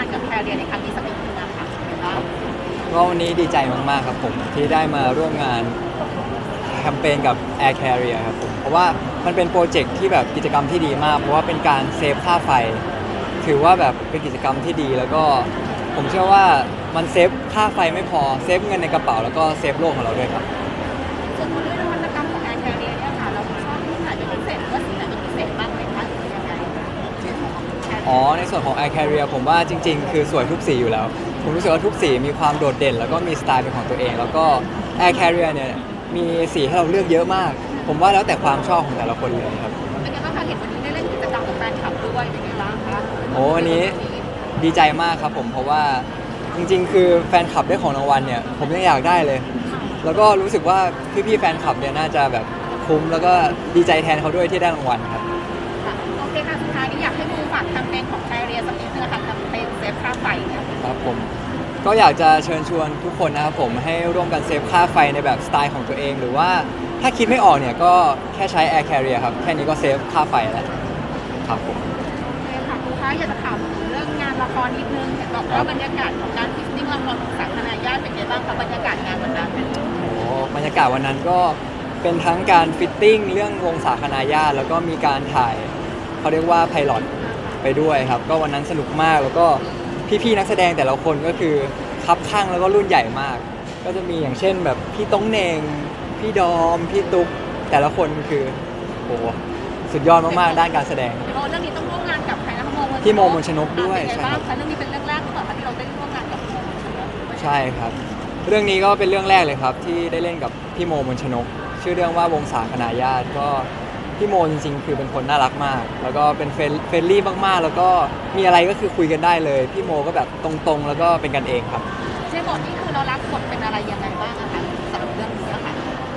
านกับแคเรียในครั้งนี้สักนิดนึงนะคะเห็นปะก็วันนี้ดีใจมากๆครับผมที่ได้มาร่วมงานแคมเปญกับ Air Carrier ครับผมเพราะว่ามันเป็นโปรเจกต์ที่แบบกิจกรรมที่ดีมาก เพราะว่าเป็นการเซฟค่าไฟ ถือว่าแบบเป็นกิจกรรมที่ดี แล้วก็ผมเชื่อว่ามันเซฟค่าไฟไม่พอเซฟเงินในกระเป๋าแล้วก็เซฟโลกของเราด้วยครับ ส่วนตัวด้วยนวัตกรรมของแอนแค อ๋อ ในส่วนของ Air Carrier ผมว่าจริง ๆ คือสวยทุกสีอยู่แล้ว ผมรู้สึกว่าทุกสีมีความโดดเด่น แล้วก็มีสไตล์เป็นของตัวเอง แล้วก็ Air Carrier เนี่ยมีสีให้เราเลือกเยอะมาก ผมว่าแล้วแต่ความชอบของแต่ละคนเลยครับเป็นไงบ้างคะเห็นวันนี้ได้เล่นกิจกรรมกับแฟนคลับด้วยเป็นไงบ้างคะโอ้วันนี้ดีใจมากครับผมเพราะว่าจริง ๆ คือแฟนคลับได้ของรางวัลเนี่ยผมยังอยากได้เลย แล้วก็รู้สึกว่าพี่ๆแฟนคลับเนี่ยน่าจะแบบคุ้มแล้วก็ดีใจแทนเขาด้วยที่ได้รางวัลครับค่ะ โอเคค่ะสุดท้ายนี้อยากให้ครูฝากแคมเปญของแคเรียสักนิดนึงค่ะแคมเปญเซฟค่าไฟเนี่ยครับผมก็อยากจะเชิญชวนทุกคนนะครับผมให้ร่วมกันเซฟค่าไฟในแบบสไตล์ของตัวเอง หรือว่าถ้าคิดไม่ออกเนี่ยก็แค่ใช้ Air Carrier ครับ แค่นี้ก็เซฟค่าไฟแล้วครับผมโอเคค่ะครูคะอยากจะถามถึงเรื่องงานละครนิดนึงเห็นบอกว่าบรรยากาศของการฟิตติ้งละครของสังคณาญาติเป็นไงบ้างคะบรรยากาศงานวันนั้น โอ้บรรยากาศวันนั้นก็เป็นทั้งการฟิตติ้งเรื่องวงสาคณาญาติแล้วก็มีการถ่าย เขาเรียกว่าไพลอตไปด้วยครับ ก็วันนั้นสนุกมากแล้วก็พี่ๆนักแสดงแต่ละคนก็คือคับข้างแล้วก็รุ่นใหญ่มาก ก็จะมีอย่างเช่นแบบพี่ต้องเนงพี่ดอม พี่ตุ๊กแต่ละคนคือโอ้สุดยอดมากๆด้านการแสดงโอ้เรื่องนี้ต้องร่วมงานกับใครนะคะโมมนชนกพี่โมมนชนกด้วยอ่าเป็นไงใช่บ้างครับคะเรื่องนี้เป็นเรื่องแรกหรือเปล่าคะที่เราได้ร่วมงานกับพี่โมมนชนกใช่ครับ เรื่องนี้ก็เป็นเรื่องแรกเลยครับ ที่ได้เล่นกับพี่โมมนชนก ชื่อเรื่องว่าวงศาคณาญาติก็ พี่โมจริงๆ คือเป็นคนน่ารักมาก แล้วก็เป็นเฟรนเฟรนลี่มากๆ แล้วก็มีอะไรก็คือคุยกันได้เลย พี่โมก็แบบตรงๆ แล้วก็เป็นกันเองครับในบทนี่คือเรารับบทเป็นอะไรยังไงบ้างอะคะสำหรับเรื่องนี้อะค่ะ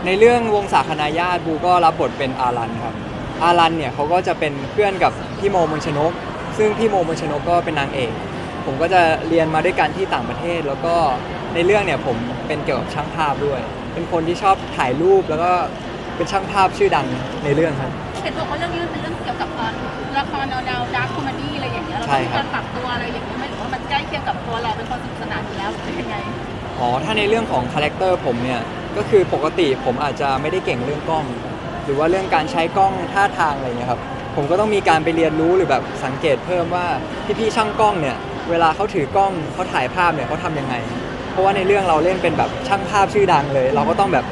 ในเรื่องวงศาคณาญาติบูก็รับบทเป็นอารันครับอารันเนี่ยเขาก็จะเป็นเพื่อนกับพี่โมมนชนก ซึ่งพี่โมมนชนกก็เป็นนางเอก ผมก็จะเรียนมาด้วยกันที่ต่างประเทศ แล้วก็ในเรื่องเนี่ยผมเป็นเกี่ยวกับช่างภาพด้วย เป็นคนที่ชอบถ่ายรูปแล้วก็ เป็นช่างภาพชื่อดังในเรื่องครับ เห็นบอกว่าเรื่องนี้มันเป็นเรื่องเกี่ยวกับเอ่อละครแนวแนวดาร์คคอมเมดี้อะไรอย่างเงี้ยเราใช่ต้องมีครับการปรับตัวอะไรอย่างเงี้ยไหมหรือว่ามันใกล้เคียงกับตัวเราเป็นคนสนุกสนานอยู่แล้วหรือเป็นยังไงอ๋อ ถ้าในเรื่องของคาแรคเตอร์ผมเนี่ย ก็คือปกติผมอาจจะไม่ได้เก่งเรื่องกล้อง หรือว่าเรื่องการใช้กล้องท่าทางอะไรเงี้ยครับ ผมก็ต้องมีการไปเรียนรู้หรือแบบสังเกตเพิ่มว่าพี่ๆช่างกล้องเนี่ย เวลาเขาถือกล้องเขาถ่ายภาพเนี่ยเขาทำยังไง เพราะว่าในเรื่องเราเล่นเป็นแบบช่างภาพชื่อดังเลย เราก็ต้องแบบ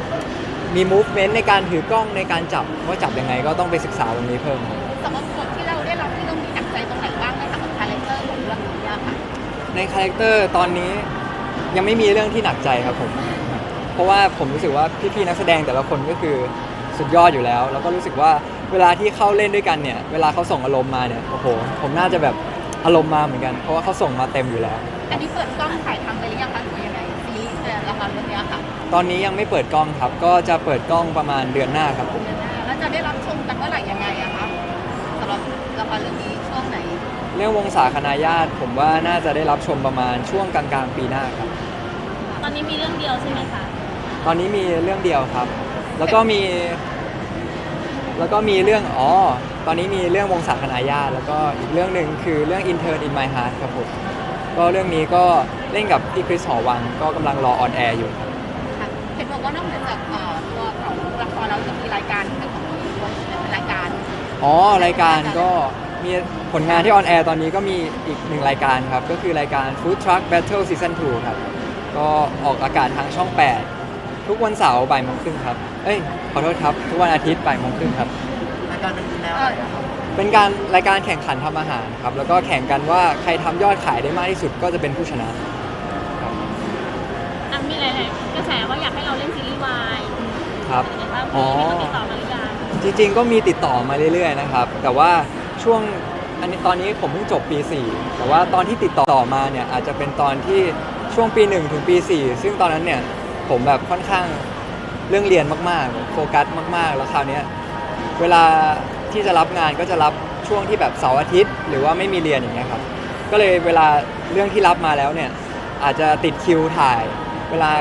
มีมูฟเมนต์ในการถือกล้องในการจับว่าจับยังไงก็ต้องไปศึกษาตรงนี้เพิ่มสำหรับบทที่เราได้รับที่ต้องมีหนักใจตรงไหนบ้างไหมคะกับคาแรคเตอร์ของเรื่องนี้อะค่ะในคาแรคเตอร์ตอนนี้ยังไม่มีเรื่องที่หนักใจครับผม เพราะว่าผมรู้สึกว่าพี่ๆนักแสดงแต่ละคนก็คือสุดยอดอยู่แล้ว แล้วก็รู้สึกว่าเวลาที่เข้าเล่นด้วยกันเนี่ย เวลาเขาส่งอารมณ์มาเนี่ยโอ้โหผมน่าจะแบบอารมณ์มาเหมือนกัน เพราะว่าเขาส่งมาเต็มอยู่แล้ว อันนี้เปิดกล้องถ่ายทำไปหรือยังคะหรือว่ายังไงซีรีส์เอ่อ ละครเรื่องนี้อะค่ะตอนนี้ยังไม่เปิดกล้องครับ ก็จะเปิดกล้องประมาณเดือนหน้าครับผมเดือนหน้าแล้วจะได้รับชมกันเมื่อไหร่ยังไงอะคะสำหรับละครเรื่องนี้ช่วงไหน เรื่องวงศาคณาญาติผมว่าน่าจะได้รับชมประมาณช่วงกลางๆปีหน้าครับ ตอนนี้มีเรื่องเดียวใช่ไหมคะตอนนี้มีเรื่องเดียวครับ แล้วก็มี แล้วก็มีเรื่องอ๋อตอนนี้มีเรื่องวงศาคณาญาติแล้วก็อีกเรื่องหนึ่งคือเรื่อง Intern in My Heart ครับผมก็เรื่องนี้ก็ เล่นกับพี่คริสหอวังก็กำลังรอออนแอร์อยู่ครับค่ะเห็นบอกว่านอกเหนือจากเอ่อตัวของละครเราจะมีรายการเป็นของตัวเองด้วยเป็นรายการ อ๋อรายการก็มีผลงานที่ออนแอร์ตอนนี้ก็มีอีกหนึ่งรายการครับ ก็คือรายการ Food Truck Battle Season 2 ครับ ก็ออกอากาศทางช่อง 8 ทุกวันเสาร์บ่ายโมงครึ่งครับ เอ้ย ขอโทษครับ ทุกวันอาทิตย์บ่ายโมงครึ่งครับ รายการเป็นแนวไหนอะครับเป็นการรายการแข่งขันทำอาหารครับ แล้วก็แข่งกันว่าใครทำยอดขายได้มากที่สุดก็จะเป็นผู้ชนะครับ อะมีหลายๆกระแสว่าอยากให้เราเล่นซีรีส์วายครับเป็นไงบ้างอ๋อมีคนติดต่อมาหรือยังจริงๆก็มีติดต่อมาเรื่อยๆนะครับ แต่ว่าช่วงอันนี้ตอนนี้ผมเพิ่งจบปี 4 แต่ว่าตอนที่ติดต่อมาเนี่ยอาจจะเป็นตอนที่ช่วงปี 1 ถึงปี 4 ซึ่งตอนนั้นเนี่ยผมแบบค่อนข้างเรื่องเรียนมากๆ โฟกัสมากๆ แล้วคราวเนี้ยเวลาที่จะรับงานก็จะรับช่วงที่แบบเสาร์อาทิตย์ หรือว่าไม่มีเรียนอย่างเงี้ยครับ ก็เลยเวลาเรื่องที่รับมาแล้วเนี่ยอาจจะติดคิวถ่าย เวลา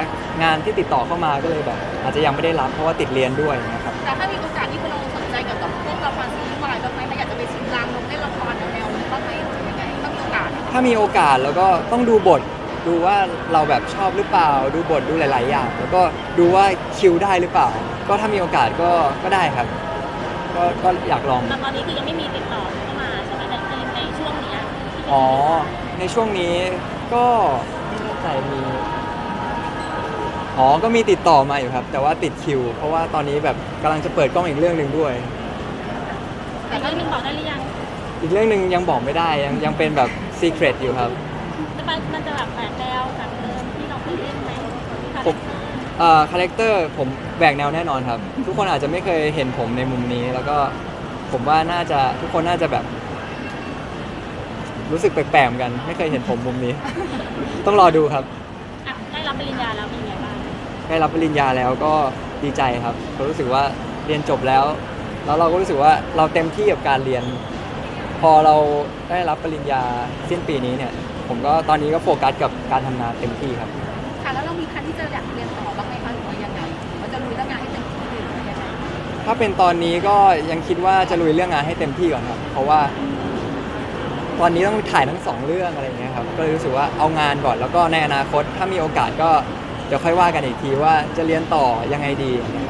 งานที่ติดต่อเข้ามาก็เลยแบบ อาจจะยังไม่ได้รับเพราะว่าติดเรียนด้วยนะครับแต่ถ้ามีโอกาสที่คุณเราสนใจเกี่ยวกับพวกละครซีรีส์วายบ้างไหมถ้าอยากจะไปชิมลางลงเล่นละครแนวๆนี้บ้างไหมหรือยังไงถ้ามีโอกาสอะถ้าามีโอกาสแล้วก็ต้องดูบทดูว่าเราแบบชอบหรือเปล่า ดูบทดูหลาย ๆ อย่าง แล้วก็ดูว่าคิวได้หรือเปล่า ก็ถ้ามีโอกาสก็ก็ได้ครับ ก็ก็อยากลองแต่ตอนนี้คือยังไม่มีติดต่อเข้ามาใช่ไหมในในในช่วงเนี้ยที่เป็นอ๋อในช่วงนี้ก็ไม่แน่ใจมี อ๋อ ก็มีติดต่อมาอยู่ครับ แต่ว่าติดคิว เพราะว่าตอนนี้แบบกำลังจะเปิดกล้องอีกเรื่องหนึ่งด้วย แต่เรื่องหนึงบอกได้หรือยังอีกเรื่องหนึ่งยังบอกไม่ได้ยังยังเป็นแบบซีเครตอยู่ครับจะมันมันจะแบบแปลกแนวจากเดิมที่เราเคยเล่นไหมคาแรผมคเตอร์เอ่อคาแรคเตอร์ผมแบกแนวแน่นอนครับ ทุกคนอาจจะไม่เคยเห็นผมในมุมนี้ แล้วก็ผมว่าน่าจะทุกคนน่าจะแบบ รู้สึกแปลกๆเหมือนกัน ไม่เคยเห็นผมมุมนี้ ต้องรอดูครับ อะได้รับปริญญาแล้วเป็นไงบ้าง ได้รับปริญญาแล้วก็ดีใจครับก็รู้สึกว่าเรียนจบแล้ว แล้วเราก็รู้สึกว่าเราเต็มที่กับการเรียน พอเราได้รับปริญญาสิ้นปีนี้เนี่ย ผมก็ตอนนี้ก็โฟกัสกับการทำงานเต็มที่ครับ ค่ะแล้วเรามีคันที่จะอยากเรียนต่อบ้างไหมคะหรือว่ายังไงหรือว่าจะลุยเรื่องงานให้เต็มที่หรือว่ายังไงถ้าเป็นตอนนี้ก็ยังคิดว่าจะลุยเรื่องงานให้เต็มที่ก่อนครับ เพราะว่า ตอนนี้ต้องถ่ายทั้งสองเรื่องอะไรอย่างเงี้ยครับ ก็เลยรู้สึกว่าเอางานก่อนแล้วก็ในอนาคตถ้ามีโอกาสก็ เดี๋ยวค่อยว่ากันอีกทีว่าจะเรียนต่อยังไงดีนะครับ